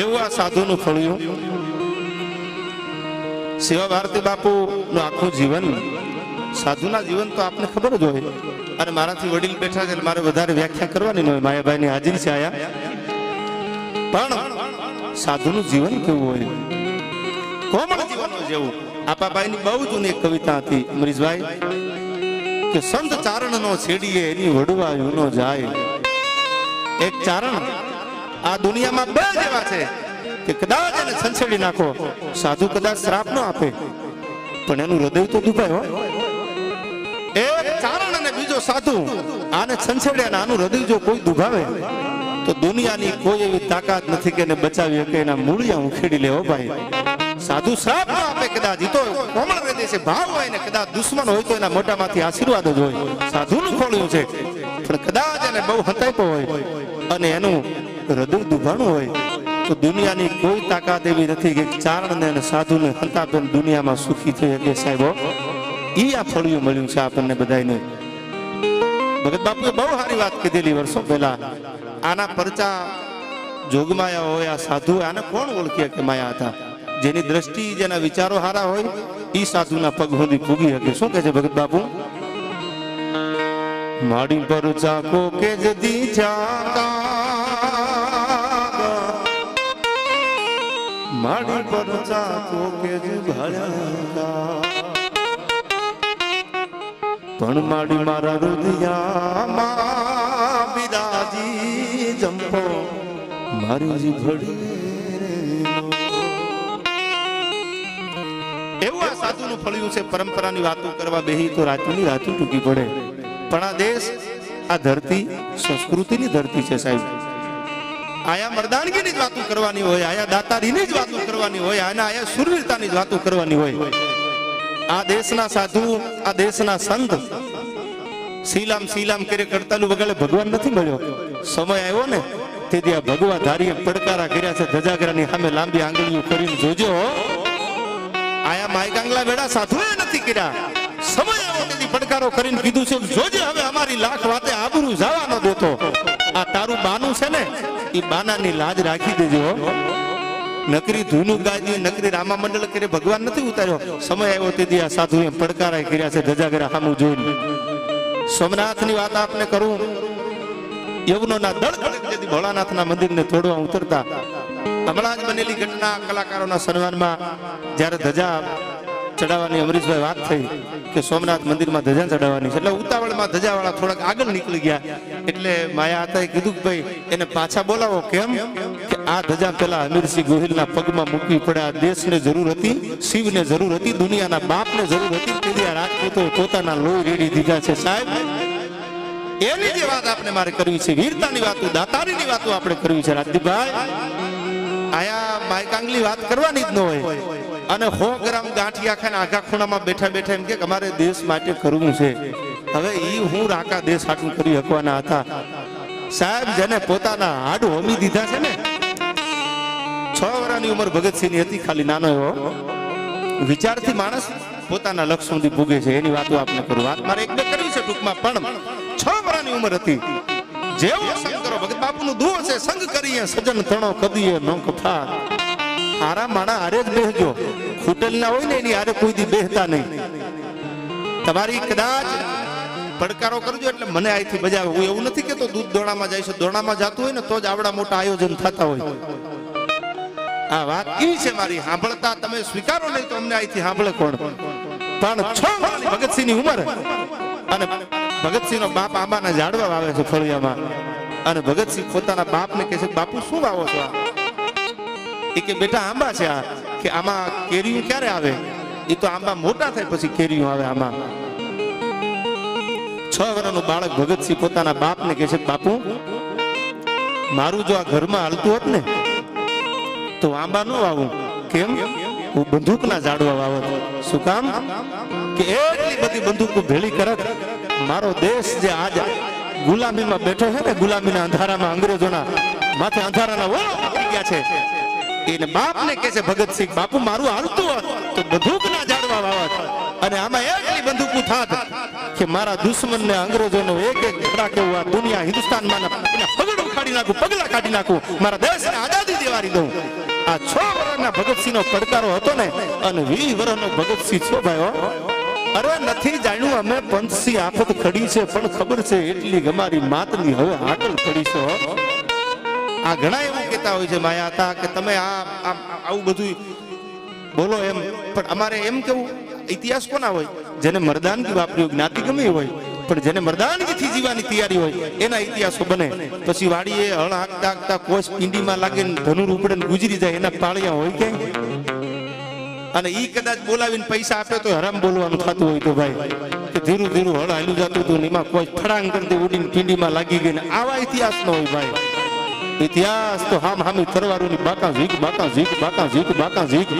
એવું આ સાધુનું ફળ્યું સેવા ભારતી બાપુનું આખું જીવન, સાધુના જીવન તો આપને ખબર જ હોય. અને મારાથી વડીલ બેઠા છે મારે વધારે વ્યાખ્યા કરવાની હોય. માયાભાઈની હાજરી છે આયા. પણ સાધુનું જીવન કેવું હોય? કોમળ જીવન જેવું. આપાભાઈની બહુ જૂની એક કવિતા હતી, અમરીશભાઈ, કે સંત ચારણ નો છેડીએ એની વડવાયું નો જાય. એક ચારણ આ દુનિયામાં બે જેવા છે કે કદાચ એને છંછેડી નાખો, સાધુ કદાચ શ્રાપ ન આપે, પણ એનું હૃદય તો દુભાય હો. એક ચારણ અને બીજો સાધુ, આને છંછેડે અને આનું હૃદય જો કોઈ દુભાવે, તો દુનિયાની કોઈ એવી તાકાત નથી કે એને બચાવી શકે, એના મૂળિયા ઉખેડી લેવો ભાઈ. સાધુ શ્રાપ ન આપે કદાચ તો કોમળ હૃદય છે, ભાવ હોય ને કદાચ દુશ્મન હોય તો એના મોઢામાંથી આશીર્વાદ જ હોય. સાધુનું ખોળ્યું છે, પણ કદાચ એને બહુ હતાપ્યો હોય, અને એનું હૃદય દુભાણું હોય, તો દુનિયાની કોઈ તાકાત એવી નથી કે ચારણને અને સાધુને હંતાપે દુનિયામાં સુખી થઈ શકે. સાહેબો એ આ ફળિયું મળ્યું છે આપણને બધાને ભગત બાપુએ બહુ સારી વાત કીધેલી વર્ષો પહેલા. આના પરચા જોગમાયા હોય, આ સાધુ આને કોણ ઓળખી કે માયા હતા? જેની દ્રષ્ટિ, જેના વિચારો સારા હોય એ સાધુના પગ સુધી પૂગી શકે. શું કહે છે ભગત બાપુ? માડી પર ચાકો કે જદી જાતા માડી પર ચાકો કે પણ માડી મારા રુદિયામાં બિરાજી જંપો. મારી જી એવું આ સાધુનું ફળ્યું છે, પરંપરાની વાતો કરવા બેહી તો રાતની રાતું ટૂંકી પડે. પણ આ દેશ, આ ધરતી, સંસ્કૃતિની ધરતી છે સાહેબ. આયા મરદાનગીની જ વાતો કરવાની હોય, આયા દાતારીની જ વાતો કરવાની હોય અને આયા સુરવીરતાની જ વાતો કરવાની હોય. આ દેશના સાધુ, આ દેશના સંત શીલામ શીલામ કરે કરતાલું વગાડે ભગવાન નથી મળ્યો. સમય આવ્યો ને તેથી આ ભગવા ધારીએ પડકારા કર્યા છે, ધજાગરાની સામે લાંબી આંગળીઓ કરીને જોજો. આયા માયકાંગલા વેડા સાધુએ નથી કર્યા. સમય આવ્યો તેથી પડકારો કરીને કીધું છે, જોજે હવે અમારી લાખ વાતે આબરૂ જવા ન દેતો. આ તારું બાનું છે ને એ બાનાની લાજ રાખી દેજો. નકરી ધૂનું ગાજી નકરી રામા મંડળ કરે ભગવાન નથી ઉતાર્યો. સમય આવ્યો તેથી આ સાધુએ પડકારા કર્યા છે, ધજાગરા સામું જોઈને. સોમનાથની વાત આપને કરું. યવનોના દળ દળ ભોળાનાથના મંદિરને તોડવા ઉતરતા. હમણાં જ બનેલી ઘટના કલાકારોના સન્માનમાં જ્યારે ધજા ચડાવવાની અમરીશભાઈ વાત થઈ કે સોમનાથ મંદિરમાં ધજા ચડાવવાની છે. એટલે ઉતાવળમાં ધજાવાળા થોડાક આગળ નીકળી ગયા. એટલે માયા હતા કીધું કે ભાઈ, એને પાછા બોલાવો. કેમ? કે આ ધજા પેલા અમીરસિંહ ગોહિલના પગમાં મૂકવી પડે આ દેશને જરૂર હતી, શિવને જરૂર હતી, દુનિયાના બાપને જરૂર હતી. તેથી આ રાજપૂતો પોતાના લોહી રેડી દીધા છે. સાહેબ, એની જે વાત આપણે મારે કરવી છે, વીરતાની વાતો, દાતારીની વાતો આપણે કરવી છે. રાજદીપભાઈ, આયા માયકાંગલી વાત કરવાની જ ન હોય. અને સો ગ્રામ ગાંઠિયા ખાઈને આઘા ખૂણામાં બેઠા બેઠા એમ કે અમારે દેશ માટે કરવું છે. હવે ઈ હું રાકા દેશ હાટું કરી શકવાના હતા. સાહેબ, જેને પોતાના હાડ હોમી દીધા છે ને, છ વર્ષની ઉંમર ભગતસિંહની હતી, ખાલી નાનો એવો. વિચારથી માણસ પોતાના લક્ષ્ય સુધી પૂગે છે. એની વાતો આપણે કરું. વાત મારે એક બે કરવી છે ટૂંકમાં, પણ છ વર્ષની ઉંમર હતી. જેવો સંગ કરો. ભગત બાપુનું દુઃખ છે. સંગ કરીએ, સજન તણો કદીએ નો કથા હારા માણા હારે જ બેહજો. ખૂટેલ ના હોય ને એની હારે કોઈ દી બેહતા નહીં. તમારી કદાચ પડકારો કરજો એટલે મને અહીંથી બજાવે. હું એવું નથી કેતો દૂધ દોડામાં જાય છે દોડામાં જતું હોય ને તો જ આવડા મોટા આયોજન થતા હોય. આ વાત કેવી છે મારી, સાંભળતા તમે સ્વીકારો નહીં તો અમને અહીંથી સાંભળે કોણ? પણ છ ભગતસિંહ ભગતસિંહની ઉંમર અને ભગતસિંહ નો બાપ આંબાના ઝાડવા વાવે છે ફળિયામાં. અને ભગતસિંહ પોતાના બાપને કહે છે, બાપુ, શું વાવો છો? એ કે બેટા આંબા છે આ. કે આમાં કેરીઓ ક્યારે આવે? એ તો આંબા મોટા થાય પછી કેરીઓ આવે આમાં. છ વર્ષનું બાળક ભગતસિંહ પોતાના બાપને કહે છે, બાપુ, મારું જો આ ઘરમાં હાલતું હોત ને, તો આંબા ન વાવું. કેમ? હું બંદૂકના ઝાડવા વાવત શું કામ? કે એટલી બધી બંદૂકો ભેળી કરત. મારો દેશ જે આજ ગુલામીમાં બેઠો છે ને, ગુલામીના અંધારામાં અંગ્રેજોના માથે અંધારાના વો ગયા છે. એને બાપને કહે છે ભગતસિંહ બાપુ, મારું હાલતું હોત તો બંદૂકના ઝાડવા વાવત. અને આમાં એટલી બંદૂકો થાત કે મારા દુશ્મનને અંગ્રેજોનો એક એક ઘડા કેવું આ દુનિયા હિન્દુસ્તાનમાં પગડ ઉખાડી નાખું, પગલા કાઢી નાખું, મારા દેશને આઝાદી દેવારી દઉં. આ છ વર્ષના ભગતસિંહનો પડકારો હતો ને, અને વીસ વર્ષનો ભગતસિંહ છો ભાઈઓ? અરે નથી જાણ્યું, અમે પંચસી આફત ખડી છે, પણ ખબર છે એટલી અમારી માતની હવે હાકલ ખડી છે આ ઘણા એવું કહેતા હોય છે, માયા કે તમે આવું બધું બોલો એમ. પણ અમારે એમ કેવું, ઇતિહાસ કોના હોય? જેને મરદાનગી વાપર્યું, જ્ઞાતિ ગમે હોય, પણ જેને મરદાનગીથી જીવવાની તૈયારી હોય, એના ઇતિહાસો બને. પછી વાડીએ હળ હાંકતા હાંકતા કોષ પિંડીમાં લાગે ધનુર ઉપડે ગુજરી જાય, એના પાળિયા હોય કે અને ઈ કદાચ બોલાવીને પૈસા આપે તો હરામ બોલવાનું થતું હોય તો ભાઈ, કે ધીરું ધીરું હળ હાલ્યું જતું હતું એમાં કોઈ ફળાંગ કરતી ઉડીને પિંડીમાં લાગી ગઈ ને આવા ઇતિહાસ ન હોય ભાઈ. ઇતિહાસ તો હામ હામી તરવારોની બાકા ઝીક બાકા ઝીક બાકા ઝીક બાકા ઝીક.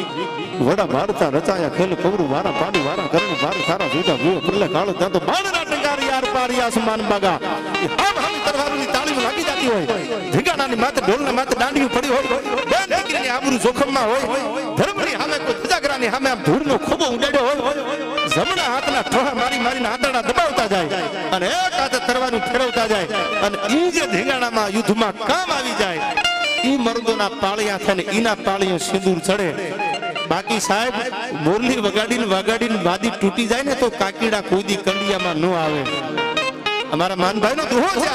વડા મારતા રચાયા ખેલ કવરું વારા પાડી, વારા કરણ વાર સારા જોતા ભૂ પ્રલે કાળ ત્યાં તો બાણરા ટંકાર યાર પારી આસમાન બાગા. હામ હામી તરવારોની તાળીઓ લાગી જતી હોય. ઢીંગાણાની માથે, ઢોલને માથે દાંડીઓ પડી હોય, બેન દીકરીની આબરૂ જોખમમાં હોય, ધર્મની સામે કોઈ ધજાગરાની સામે આમ ધૂળનો ખોબો ઉડાડ્યો હોય, જમણા હાથના ઠોહા મારી મારીને આંતરડા દબાવતા જાય અને એક હાથે તરવાનું ફેરવતા જાય અને ઈ જે ધીંગાણામાં યુદ્ધમાં કામ આવી જાય, ઈ મર્દોના પાળિયા થાય ને ઈના પાળિયો સિંદૂર ચડે બાકી સાહેબ, મોરલી વગાડીને વગાડીને વાદી તૂટી જાય ને તો કાકીડા કોઈદી કંડિયામાં ન આવે અમારા માનભાઈ નો દુહો છે.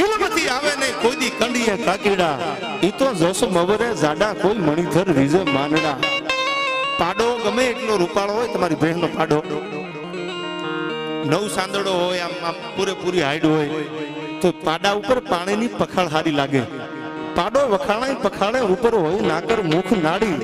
ઇલમથી આવે ને કોઈદી કંડિયા કાકીડા, ઈ તો જસ મવરે જાડા કોઈ મણીધર રીઝે માનડા. પાડો ગમે એટલો રૂપાળો હોય તમારી બહેનનો પાડો. નવ સાંદડો હોય, આમ પૂરેપૂરી હાઈડ હોય. તો પાડા ઉપર પાણીની પખાળ હારી લાગે. પાડો વખાણાય પખાળે ઉપર હોય નાકર મુખ નાડી.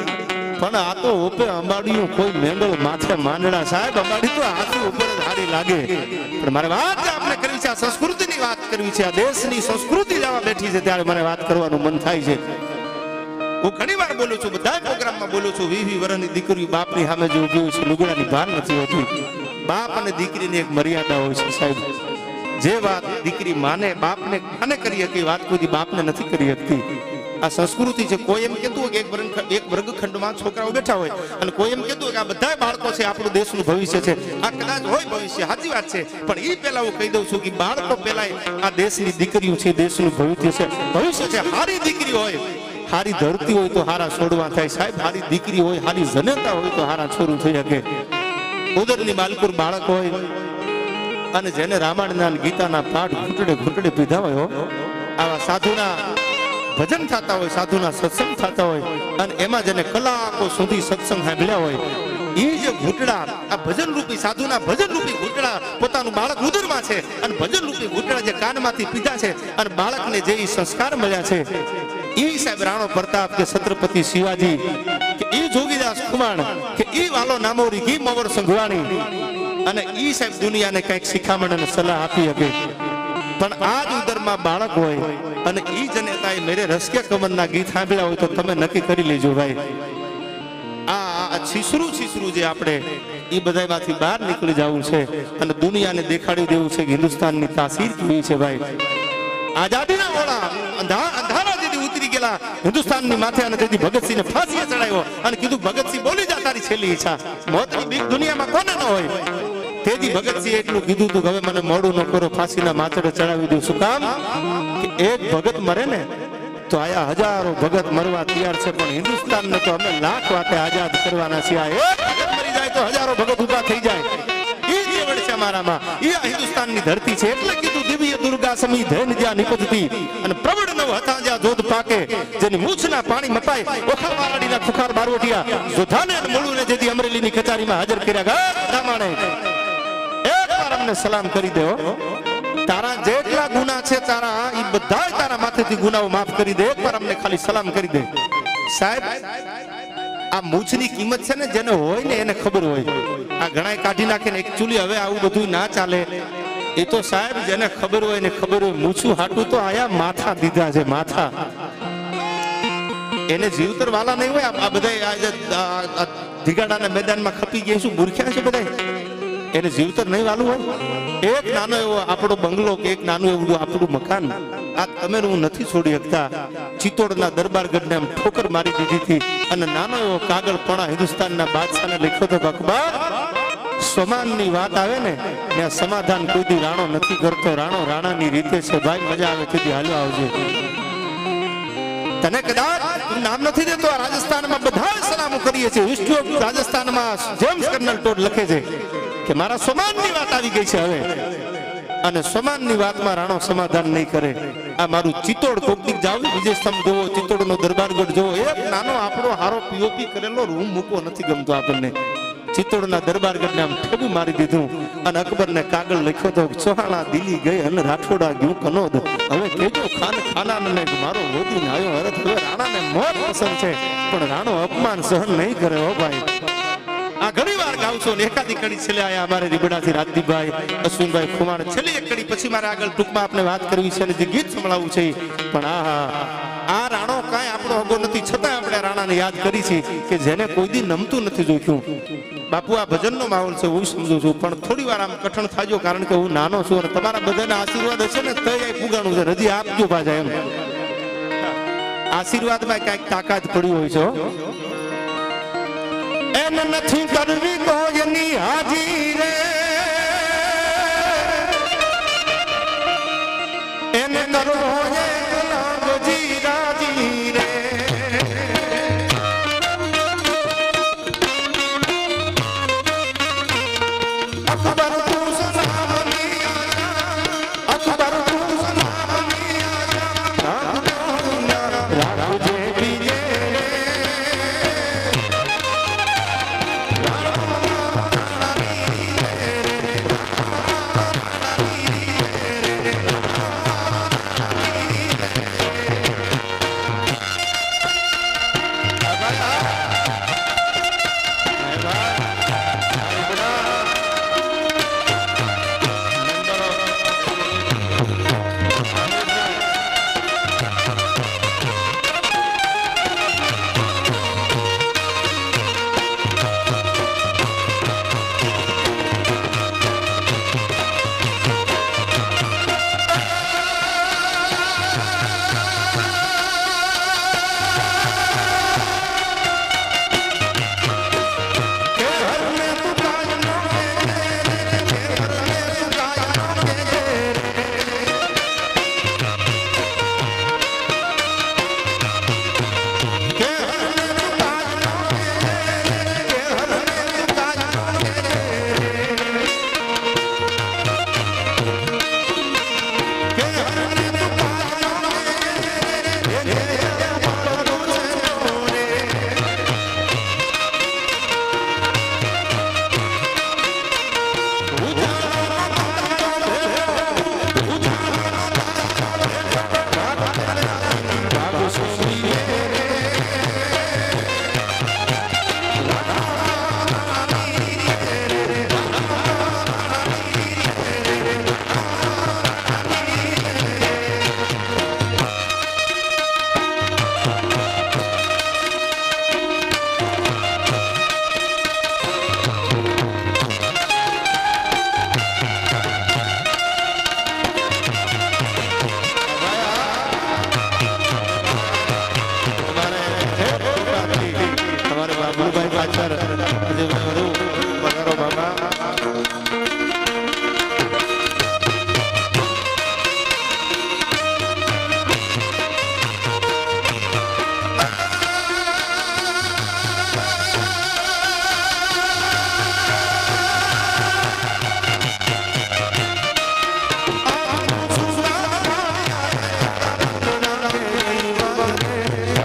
પણ આ તો ઉપે અંબાડીયું કોઈ મેંગલ માથે માંડણા. સાહેબ, અંબાડી તો હાથી ઉપર ધારી લાગે. પણ મારે વાત આપણે કરવી છે, આ સંસ્કૃતિની વાત કરવી છે, આ દેશની સંસ્કૃતિ જવા બેઠી છે, ત્યારે મારે વાત કરવાનું મન થાય છે. હું ઘણી વાર બોલું છું બધા પ્રોગ્રામમાં બોલું છું, વી વી વર્ષની દીકરી બાપની સામે જે ઊભી હોય છે, લુગડાની ભાન નથી હોતી. બાપ અને દીકરીની એક મર્યાદા હોય છે, સાહેબ. જે વાત દીકરી માને, બાપને માને કરી હતી વાત કોઈ બાપને નથી કરી શકતી. આ સંસ્કૃતિ છે. કોઈ એમ કહેતું હોય કે એક વર્ગ એક વર્ગખંડમાં છોકરાઓ બેઠા હોય અને કોઈ એમ કહેતું હોય કે આ બધા બાળકો છે, આપણું દેશનું ભવિષ્ય છે. આ કદાચ હોય ભવિષ્ય, સાચી વાત છે. પણ એ પહેલા હું કહી દઉં છું કે બાળકો પહેલા આ દેશની દીકરીઓ છે, દેશનું ભવિષ્ય છે. ભવિષ્ય છે, હારી દીકરી હોય. હારી ધરતી હોય તો હારા છોડવા થાય. સાહેબ, હારી દીકરી હોય, હારી જનતા હોય તો હારા છોરું થઈ શકે. ઉદરની બાલકુર બાળક હોય અને જેને રામાયણના ગીતાના પાઠ ઘૂંટડે ઘૂંટડે પીધા હોય આવા સાધુના ભજન થતા હોય, સાધુના સત્સંગ થતા હોય અને એમાં જેને કલાકો સુધી સત્સંગ સાંભળ્યા હોય, એ જે ઘૂંટડા, આ ભજન રૂપી સાધુના ભજન રૂપી ઘૂંટડા પોતાનું બાળક ઉદરમાં છે અને ભજન રૂપી ઘૂંટડા જે કાનમાંથી પીધા છે અને બાળકને જે સંસ્કાર મળ્યા છે, એ સાહેબ રાણો પ્રતાપ કે છત્રપતિ શિવાજી કે એ જોગીદાસ ખુમાણ કે એ વાલો નામોરી ઘી મવર સંઘવાણી અને એ સાહેબ દુનિયાને કંઈક શિખામણ અને સલાહ આપી શકે. પણ આ જ ઉદરમાં બાળક હોય અને ઈ જનેતાએ મેરે રસકે કમરના ગીત સાંભળ્યા હોય તો તમે નક્કી કરી લેજો ભાઈ. આ છીસરું છીસરું જે આપણે એ બધામાંથી બહાર નીકળી જવું છે અને દુનિયાને દેખાડી દેવું છે કે હિન્દુસ્તાનની તાસીર કેવી છે ભાઈ. આઝાદીના ઓળા અંધા- અંધારા જેથી ઉતરી ગયેલા હિન્દુસ્તાનની માથે અને તેથી ભગતસિંહને ફાંસીએ ચડાવ્યો અને કીધું, ભગતસિંહ બોલી જા તારી છેલ્લી ઈચ્છા. મોતની બીક દુનિયામાં કોને ન હોય? તેથી ભગતસિંહ એટલું કીધું તું હવે મને મોડું ન કરો, ફાંસીના માથડે ચડાવી દઉં શું કામ? કે એક ભગત મરે ને, તો આયા હજારો ભગત મરવા તૈયાર છે, પણ હિન્દુસ્તાનને તો અમે લાખ વાતે આઝાદ કરવાના છીએ. આ એક ભગત મરી જાય તો હજારો ભગત ઊભા થઈ જાય. ઈ કેવળ છે મારામાં ધરતી છે. એટલે કીધું, દિવ્ય દુર્ગા સમી ધૈન જ્યાં હતા જ્યાં જોધ પાકે પાણી મપાય, ઓખાવાળાડીના ખુખાર બારવટિયા જોધાને હાજર કર્યા દામાણે એક વાર અમને સલામ કરી દેવો તારા જેટલા ગુના છે, તારા એ બધા તારા માથેથી ગુનાઓ માફ કરી દે. એક વાર અમને ખાલી સલામ કરી દે. સાહેબ, આ મૂછની કિંમત છે ને, જેને હોય ને એને ખબર હોય. આ ઘણા કાઢી નાખે ને એકચ્યુઅલી હવે આવું બધું ના ચાલે. એ તો સાહેબ, જેને ખબર હોય ને ખબર હોય, મૂછું હાટું તો આયા માથા દીધા છે, માથા. એને જીવતર વાલા નહીં હોય? આ બધા ધીગાડાના મેદાનમાં ખપી ગયા શું? બુરખ્યા છે બધા એને જીવતર નહીં વાલું હોય? એક નાનો એવો આપણો બંગલો કે એક નાનું એવું આપણું મકાન, આ તમે હું નથી છોડી શકતા. ચિત્તોડના દરબારગઢને આમ ઠોકર મારી દીધી હતી અને નાનો એવો કાગળ પણ હિન્દુસ્તાનના બાદશાહને લખ્યો હતો અકબર સમાનની વાત આવે ને, ત્યાં સમાધાન કોઈ દી રાણો નથી કરતો. રાણો રાણાની રીતે છે. ભાઈ, મજા આવે તેથી હાલો આવજે. તને કદાચ નામ નથી દેતો રાજસ્થાનમાં બધા સલામો કરીએ છીએ. હિસ્ટ્રી ઓફ રાજસ્થાનમાં જેમ્સ કર્નલ ટોડ લખે છે. કે મારા સમાનની વાત આવી ગઈ છે હવે. અને સમાનની વાતમાં રાણો સમાધાન નહીં કરે. આ મારું ચિત્તોડ કોકદીક જાવ, વિજય સ્તંભ જોવો, ચિત્તોડનો દરબારગઢ જોવો. એક નાનો આપણો હારો પીઓપી કરેલો રૂમ મૂકવો નથી ગમતો આપણને. ચિત્તોડના દરબારગઢને આમ ઠેબુ મારી દીધું. અને અકબરને કાગળ લખ્યો તો સોહાણા દિલ્હી ગઈ અને રાઠોડા ગયું કનોદ. હવે કેજો ખાન ખાનાને મારો મોદીને આવ્યો હરત હવે રાણાને મોત પસંદ છે. પણ રાણો અપમાન સહન નહીં કરે હો ભાઈ. આ ઘણી વાર ગાવશો ને એકાદી કડી છેલ્લે આયા અમારે રીબડાથી રાજદીપભાઈ, અશ્વિનભાઈ કુમાર છેલ્લી એક કડી પછી મારે આગળ ટૂંકમાં આપણે વાત કરવી છે અને જે ગીત સંભળાવવું છે, પણ આ આ રાણો કાંઈ આપણો હગો નથી છતાં આપણે રાણાને યાદ કરી છે કે જેને કોઈ દી નમતું નથી જોખ્યું બાપુ, આ ભજનનો માહોલ છે, હું સમજુ છું, પણ થોડી વાર આમ કઠણ થાજો કારણ કે હું નાનો છું અને તમારા બધાના આશીર્વાદ હશે ને તો એ પુગાણું છે, હજી આપજો પાછા એમ. આશીર્વાદમાં કાંઈક તાકાત પડી હોય છે એને નથી કરવી કોઈની હાજી રે. એને કરવો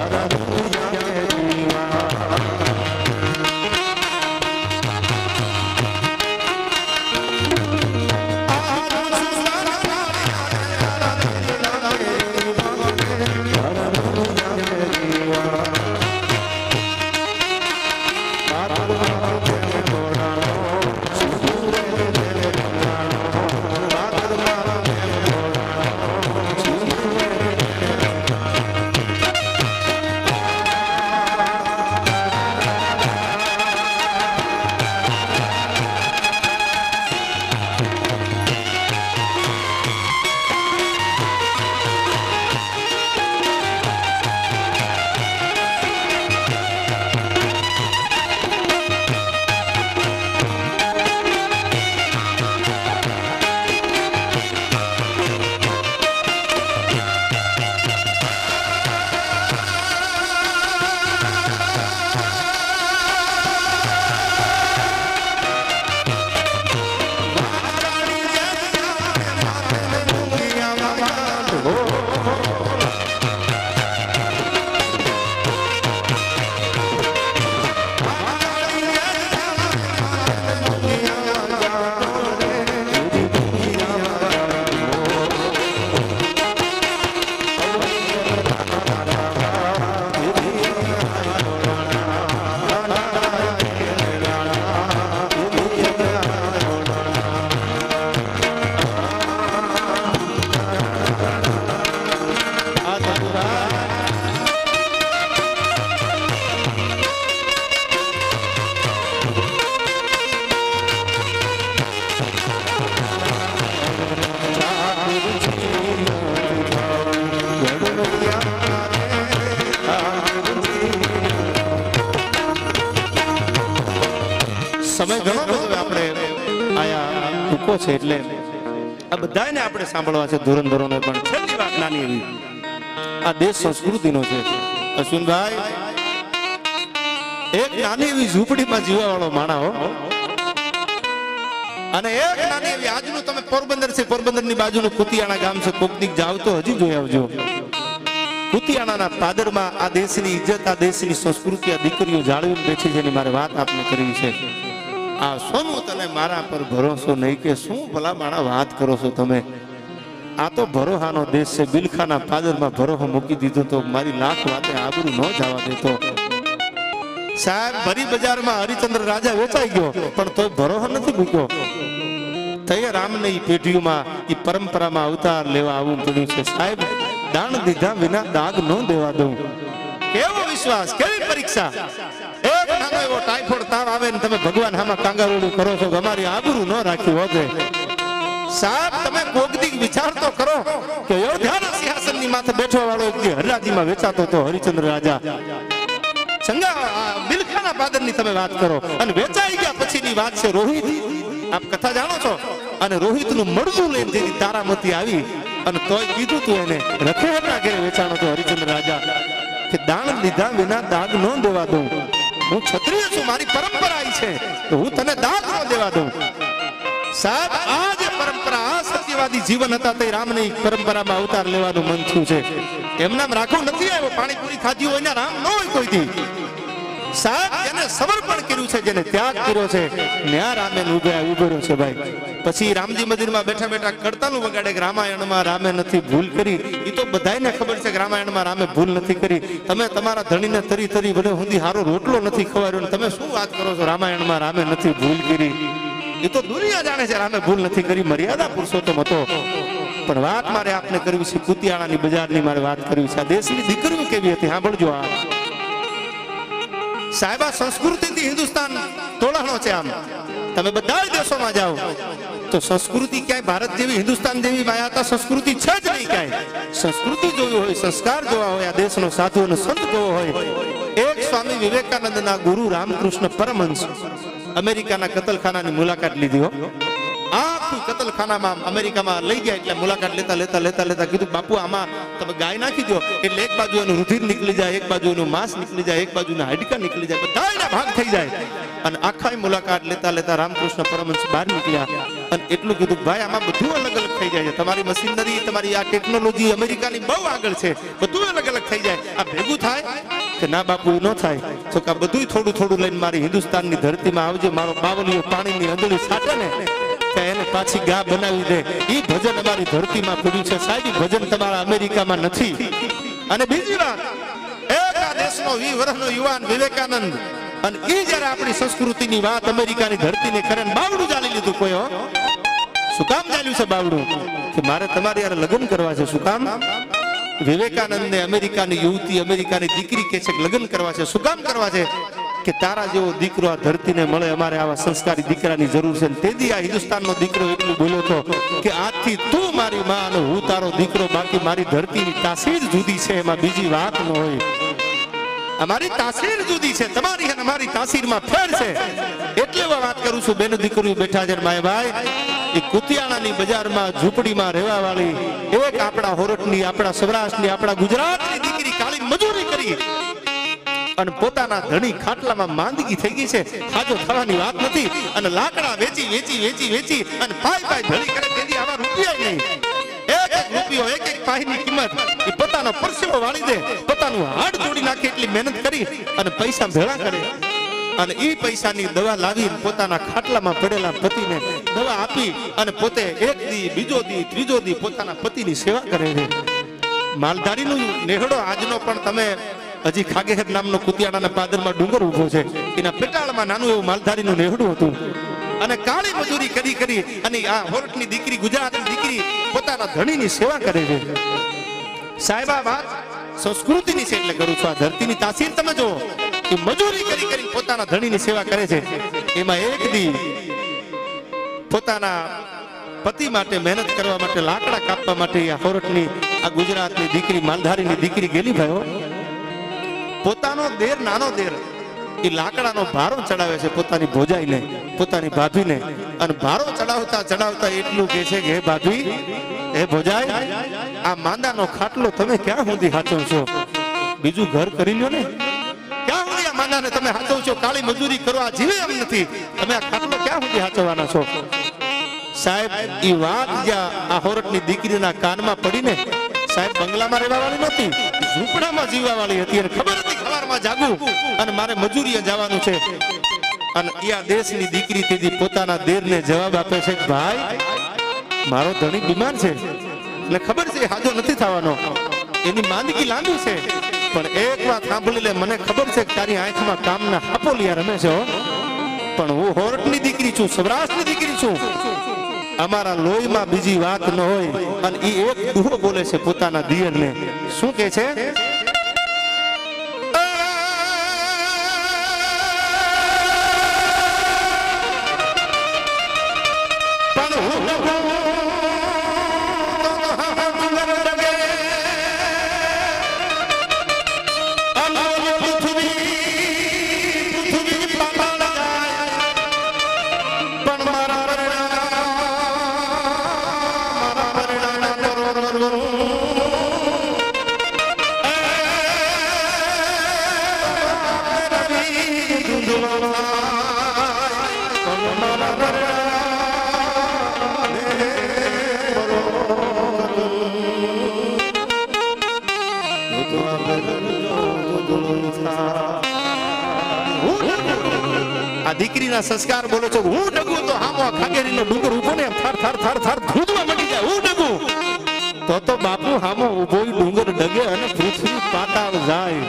Caralho. આપણે સાંભળવા છે ધોરણધરોને પણ. નાની એવી. આ દેશ સંસ્કૃતિનો છે. અશ્વિનભાઈ, એક નાની એવી ઝૂંપડીમાં જીવવા વાળો માણા અને એક નાની એવી આજનું તમે પોરબંદર છે પોરબંદરની બાજુનું કુતિયાણા ગામ છે. કોકનીક જાવ તો હજી જોઈ આવજો. કુતિયાણાના પાદરમાં આ દેશની ઇજ્જત, આ દેશની સંસ્કૃતિ, આ દીકરીઓ જાળવીને બેઠી છે એની મારે વાત આપને કરવી છે. આ સોનું તને મારા પર ભરોસો નહીં કે શું ભલા માણા વાત કરો છો તમે? આ તો ભરોહાનો દેશ છે. બિલખાના પાદરમાં ભરોહો મૂકી દીધો તો મારી લાખ વાતે આબરૂ ન જવા દેતો. સાહેબ, ભરી બજારમાં હરિચંદ્ર રાજા વેચાઈ ગયો, પણ તો ભરોહો નથી મૂક્યો. તૈય રામને ઈ પેઢીઓમાં એ પરંપરામાં અવતાર લેવા આવવું પડ્યું છે. સાહેબ દાણ દીધા વિના દાગ ન દેવા દઉં. કેવો વિશ્વાસ, કેવી પરીક્ષા? એક નાનો એવો ટાઈફોડ તાવ આવે ને તમે ભગવાન હામાં કાંગારોડું કરો છો, અમારી આબરૂ ન રાખ્યું હોતે સાહેબ, તમે કોગદી વિચાર તો કરો કે અયોધ્યાના સિંહાસનની માથે બેઠો વાળો એક હરરાજીમાં વેચાતો હતો હરિચંદ્ર રાજા. ચંગા બિલખાના પાદરની તમે વાત કરો. અને વેચાઈ ગયા પછીની વાત છે રોહિત. આપ કથા જાણો છો? અને રોહિતનું મળદું લઈને જેની તારામતી આવી, અને તોય કીધું તું એને રખેવટના ઘેર વેચાણો તો હરિચંદ્ર રાજા. કે દાણ લીધા વિના દાગ ન દેવા દઉં. હું ક્ષત્રિય છું, મારી પરંપરા છે. તો હું તને દાગ ન દેવા દઉં. સાહેબ, આ જે સત્યવાદી જીવન હતા તે રામની પરંપરામાં અવતાર લેવાનું મન થયું છે. એમનામ રાખવું નથી આવ્યો. પાણીપુરી ખાધી હોય ને રામ ન હોય કોઈથી સાહેબ સમર્પણ કર્યું છે, જેને ત્યાગ કર્યો છે ન્યા રામે ઉભે ઊભો છે ભાઈ. પછી રામજી મંદિરમાં બેઠા બેઠા કરતાનું વગાડે કે રામાયણમાં રામે નથી ભૂલ કરી. એ તો બધાને ખબર છે કે રામાયણમાં રામે ભૂલ નથી કરી. તમે તમારા ધણીને તરી તરી બધે સુધી હારો રોટલો નથી ખવાડ્યો તમે શું વાત કરો છો? રામાયણમાં રામે નથી ભૂલ કરી. એ તો દુનિયા જાણે છે અમે ભૂલ નથી કરી, મર્યાદા પુરુષોત્તમ હતો. પણ વાત મારે આપને કરવી છે, કુતિયાળાની બજારની મારે વાત કરવી છે, આ દેશની દીકરીઓ કેવી હતી? સાંભળજો આ. સાહેબા સંસ્કૃતિથી હિન્દુસ્તાન તોલાણો છે આમ. તમે બધા દેશોમાં જાઓ, તો સંસ્કૃતિ ક્યાંય ભારત જેવી, હિન્દુસ્તાન જેવી માયાતા સંસ્કૃતિ છે જ નહીં ક્યાંય. સંસ્કૃતિ જોવી હોય, સંસ્કાર જોવા હોય, આ દેશનો સાધુ અને સંત જોવો હોય. એક સ્વામી વિવેકાનંદના ગુરુ રામકૃષ્ણ પરમહંસ. અમેરિકાના કતલખાનાની મુલાકાત લીધી હો. આખું કતલખાનામાં અમેરિકામાં લઈ ગયા એટલે મુલાકાત લેતા લેતા લેતા લેતા કીધું, બાપુ, આમાં તમે ગાય નાખી દો એટલે એક બાજુ એનું રુધિર નીકળી જાય, એક બાજુ એનું માંસ નીકળી જાય, એક બાજુના હાડકા નીકળી જાય બધા ભાગ થઈ જાય. અને આખા મુલાકાત લેતા લેતા રામકૃષ્ણ પરમહંસ બહાર નીકળ્યા અને એટલું કીધું, ભાઈ, આમાં બધું અલગ અલગ થઈ જાય છે. તમારી મશીનરી, તમારી આ ટેકનોલોજી અમેરિકાની બહુ આગળ છે. બધું અલગ અલગ થઈ જાય. આ ભેગું થાય કે ના બાપુ, ન થાય? તો કે બધું થોડું થોડું લઈને મારી હિન્દુસ્તાનની ધરતીમાં આવજે, મારો બાવલીઓ પાણીની અંદળી છાટે ને કામ ચાલ્યું છે બાવડું? કે મારે તમારે લગ્ન કરવા છે. શું કામ? વિવેકાનંદ ને અમેરિકાની યુવતી, અમેરિકાની દીકરી કે છે લગ્ન કરવા છે? શું કામ કરવા છે? કે તારા જેવો દીકરો આ ધરતીને મળે, અમારે આવા સંસ્કારી દીકરાની જરૂર છે. તેથી આ હિન્દુસ્તાનનો દીકરો એટલું બોલ્યો હતો કે આજથી તું મારી માં અને હું તારો દીકરો, બાકી મારી ધરતીની તાસીર જુદી છે, એમાં બીજી વાત ન હોય. અમારી તાસીર જુદી છે, તમારી અને અમારી તાસીરમાં ફેર છે. એટલે વાત કરું છું, બેન દીકરીઓ બેઠા છે માય ભાઈ એ કુતિયાણાની બજારમાં ઝૂંપડીમાં રહેવા વાળી એક આપણા હોરઠની, આપણા સૌરાષ્ટ્રની, આપણા ગુજરાતની દીકરી કાળી મજૂરી કરી. અને પોતાના ધણી ખાટલામાં માંદગી થઈ ગઈ છે. સાજો થવાની વાત નથી. અને લાકડા વેચી વેચી વેચી વેચી અને પાય પાય ધણી કરે તેની આવા રૂપિયા નહીં. એક એક રૂપિયો, એક એક પાહીની કિંમત એ પોતાનો પરસેવો વાળી દે. પોતાનું હાડ જોડી નાખે એટલી મહેનત કરી અને પૈસા ભેળા કરે. અને એ પૈસાની દવા લાવી પોતાના ખાટલામાં પડેલા પતિને દવા આપી અને પોતે એક દી, બીજો દી, ત્રીજો દી પોતાના પતિની સેવા કરે છે. માલધારીનું નેહડો આજનો પણ તમે હજી ખાગેહર નામનો કુતિયાળાના પાદરમાં ડુંગર ઊભો છે. એના પેટાળમાં નાનું એવું માલધારીનું નેહડું હતું. અને કાળી મજૂરી કરી કરી અને આ હોરટની દીકરી, ગુજરાતની દીકરી પોતાના ધણીની સેવા કરે છે. સાહેબા વાત સંસ્કૃતિની છે એટલે કરું છું. આ ધરતીની તાસીર તમે જો કે મજૂરી કરી કરી પોતાના ધણીની સેવા કરે છે. એમાં એક દી પોતાના પતિ માટે મહેનત કરવા માટે લાકડા કાપવા માટે આ હોરટની, આ ગુજરાતની દીકરી, માલધારીની દીકરી ગેલી ભાઈઓ પોતાનો દેર, નાનો દેર. એ લાકડાનો ભારો ચડાવે છે, પોતાની ભોજાઈને પોતાની ભાભીને અને ભારો ચડાવતા ચડાવતા એટલું કે છે કે ભાભી, હે ભોજાઈ, આ માંદાનો ખાટલો તમે ક્યાં સુધી હાચવશો બીજું ઘર કરી લ્યો ને. ક્યાં સુધી આ માંદાને તમે હાચવશો કાળી મજૂરી કરવા જીવે એમ નથી. તમે આ ખાટલો ક્યાં સુધી હાચવાના છો? સાહેબ એ વાત જ્યાં આ હોરટની દીકરીના કાનમાં પડીને, સાહેબ, બંગલામાં રહેવા વાળી નહોતી, ઝૂંપડામાં જીવવા વાળી હતી. અને ખબર હતી? ખવારમાં જાગું અને મારે મજૂરીએ જવાનું છે. અને આ દેશની દીકરી તેથી પોતાના દેરને જવાબ આપે છે ભાઈ, મારો ધણી બીમાર છે. એટલે ખબર છે હાજો નથી થવાનો. એની માંદગી લાંબી છે. પણ એક વાત સાંભળી લે, મને ખબર છે તારી આંખમાં કામના હાપોલિયા રમે છે પણ હું હોરટની દીકરી છું, સૌરાષ્ટ્રની દીકરી છું. અમારા લોહીમાં બીજી વાત ન હોય. અને એ એક દુહો બોલે છે પોતાના દિયરને. શું કે છે? આ સંસ્કાર બોલો છો, હું ડગું તો હામો ખાગેરીનો ડુંગર ઊભો ને થર થર થર થર ધૂંધવા મટી જાય, હું ડગું. તો તો બાપુ હામો ઊભો ડુંગર ડગે અને પૃથ્વી પાતાળ જાય.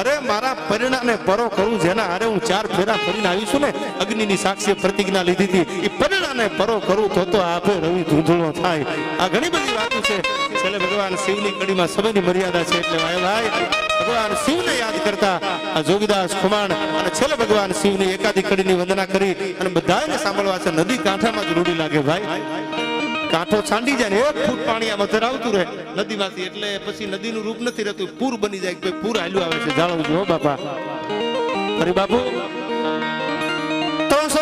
અરે મારા પરિણાને પરો કરું, જેના હારે હું ચાર ફેરા ફરીને આવી છું ને, અગ્નિની સાક્ષી પ્રતિજ્ઞા લીધી હતી એ પરિણાને પરો કરું, તો તો આપે રવિ ધૂંધળો થાય. આ ઘણી બધી વાતો છે. છેલ્લે ભગવાન શિવની કડીમાં સમયની મર્યાદા છે એટલે ભાઈ ભાઈ, ભગવાન શિવને યાદ કરતા આ જોગીદાસ ખુમાણ અને છેલ્લે ભગવાન શિવની એકાદી કડીની વંદના કરી અને બધાને સાંભળવા છે, નદી કાંઠામાં જ રૂડી લાગે ભાઈ. કાંઠો છાંડી જાય ને એક ફૂટ પાણી આમાં ધરાવતું રહે. નદીમાંથી એટલે પછી નદીનું રૂપ નથી રહેતું, પૂર બની જાય કે પૂર હાલ્યું આવે છે. હો બાપા. અરે બાપુ. ત્રણસો